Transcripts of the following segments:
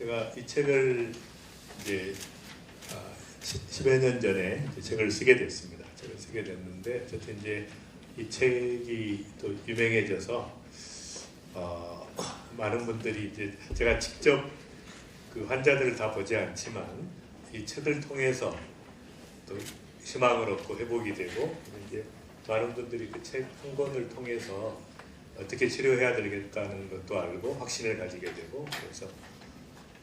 제가 이 책을 이제 아, 10여 년 전에 이 책을 쓰게 됐습니다. 책을 쓰게 됐는데 어쨌든 이제 이 책이 또 유명해져서 어, 많은 분들이 이제 제가 직접 그 환자들을 다 보지 않지만 이 책을 통해서 또 희망을 얻고 회복이 되고 이제 많은 분들이 그 책 한 권을 통해서 어떻게 치료해야 되겠다는 것도 알고 확신을 가지게 되고 그래서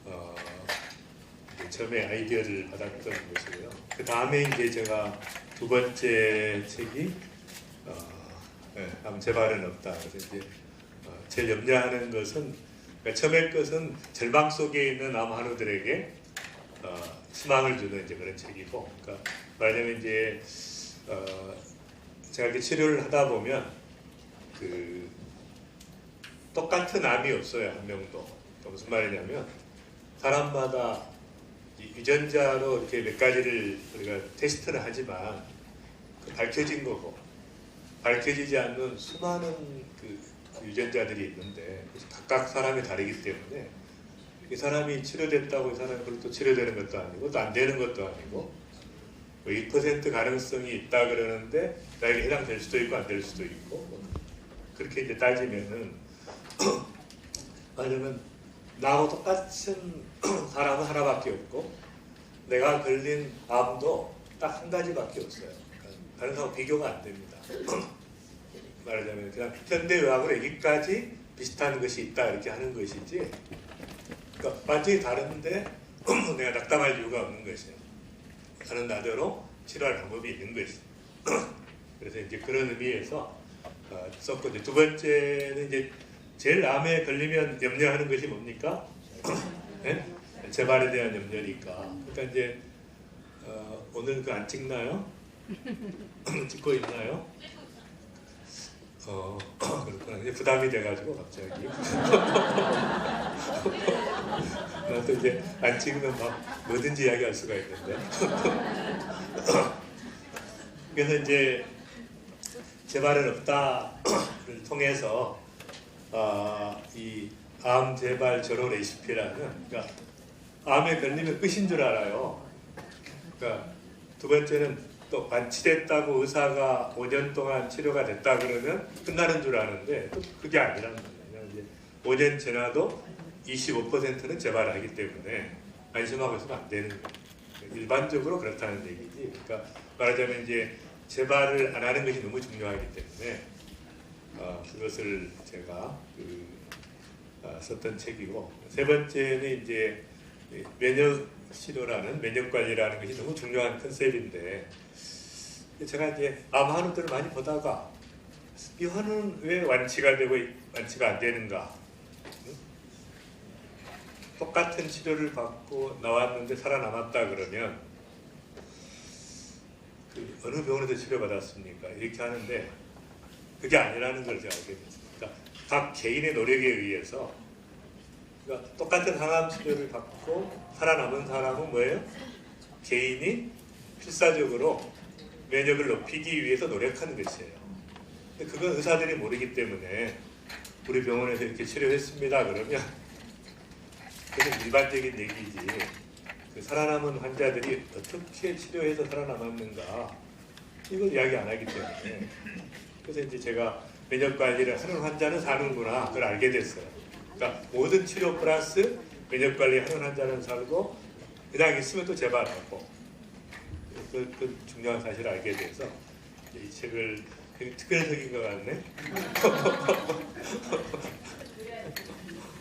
어, 처음에 아이디어를 받았던 것이고요. 그 다음에 이제 제가 두 번째 책이 어, 네, 암 재발은 없다. 그래서 이제 어, 제일 염려하는 것은 그러니까 처음에 것은 절망 속에 있는 암 환우들에게 어, 희망을 주는 이제 그런 책이고, 그러니까 말하자면 이제 어, 제가 이렇게 치료를 하다 보면 그 똑같은 암이 없어요 한 명도. 그러니까 무슨 말이냐면 사람마다 이 유전자로 이렇게 몇 가지를 우리가 테스트를 하지만 그 밝혀진 거고 밝혀지지 않는 수많은 그 유전자들이 있는데 각각 사람이 다르기 때문에 이 사람이 치료됐다고 이 사람이 그걸 또 치료되는 것도 아니고 또 안 되는 것도 아니고 뭐1% 가능성이 있다 그러는데 나에게 해당될 수도 있고 안 될 수도 있고 뭐 그렇게 이제 따지면은 말하자면 나하고 똑같은 사람은 하나밖에 없고 내가 걸린 암도 딱 한 가지밖에 없어요. 다른 사람 비교가 안 됩니다. 말하자면 그냥 현대의학으로 여기까지 비슷한 것이 있다 이렇게 하는 것이지 그러니까 완전히 다른데 내가 낙담할 이유가 없는 것이에요. 나는 나대로 치료할 방법이 있는 것이죠. 그래서 이제 그런 의미에서 어, 썼고 이제 두 번째는 이제 제일 암에 걸리면 염려하는 것이 뭡니까? 네? 재발에 대한 염려니까. 그러니까 이제 어, 오늘 그 안 찍나요? 찍고 있나요? 어 그렇구나. 이제 부담이 돼가지고 갑자기. 나도 이제 안 찍으면 막 뭐든지 이야기할 수가 있는데. 그래서 이제 재발은 없다를 통해서 아, 이암 재발 제로 레시피라는 그러니까 암에 걸리면 끝인 줄 알아요. 그러니까 두 번째는 또 완치됐다고 의사가 5년 동안 치료가 됐다 그러면 끝나는 줄 아는데 또 그게 아니라는 거예요. 이제 5년 지나도 25%는 재발하기 때문에 안심하고 있으면 안 되는 거예요. 일반적으로 그렇다는 얘기지. 그러니까 말하자면 이제 재발을 안 하는 것이 너무 중요하기 때문에 어, 그것을 제가 그, 어, 썼던 책이고 세 번째는 이제 면역 치료라는 면역 관리라는 것이 너무 중요한 컨셉인데 제가 이제 암 환우들을 많이 보다가 이 환우는 왜 완치가 되고 완치가 안 되는가? 응? 똑같은 치료를 받고 나왔는데 살아남았다 그러면 그 어느 병원에서 치료받았습니까? 이렇게 하는데 그게 아니라는 걸 제가 알게 됐습니다. 그러니까 각 개인의 노력에 의해서 그러니까 똑같은 항암 치료를 받고 살아남은 사람은 뭐예요? 개인이 필사적으로 면역을 높이기 위해서 노력하는 것이에요. 근데 그건 의사들이 모르기 때문에 우리 병원에서 이렇게 치료했습니다. 그러면 그건 일반적인 얘기지. 그 살아남은 환자들이 어떻게 치료해서 살아남았는가 이걸 이야기 안 하기 때문에 그래서 이제 제가 면역 관리를 하는 환자는 사는구나 그걸 알게 됐어요. 그러니까 모든 치료 플러스 면역 관리 하는 환자는 살고 그냥 있으면 또 재발하고 그, 그 중요한 사실을 알게 돼서 이 책을 되게 특별적인 것 같네.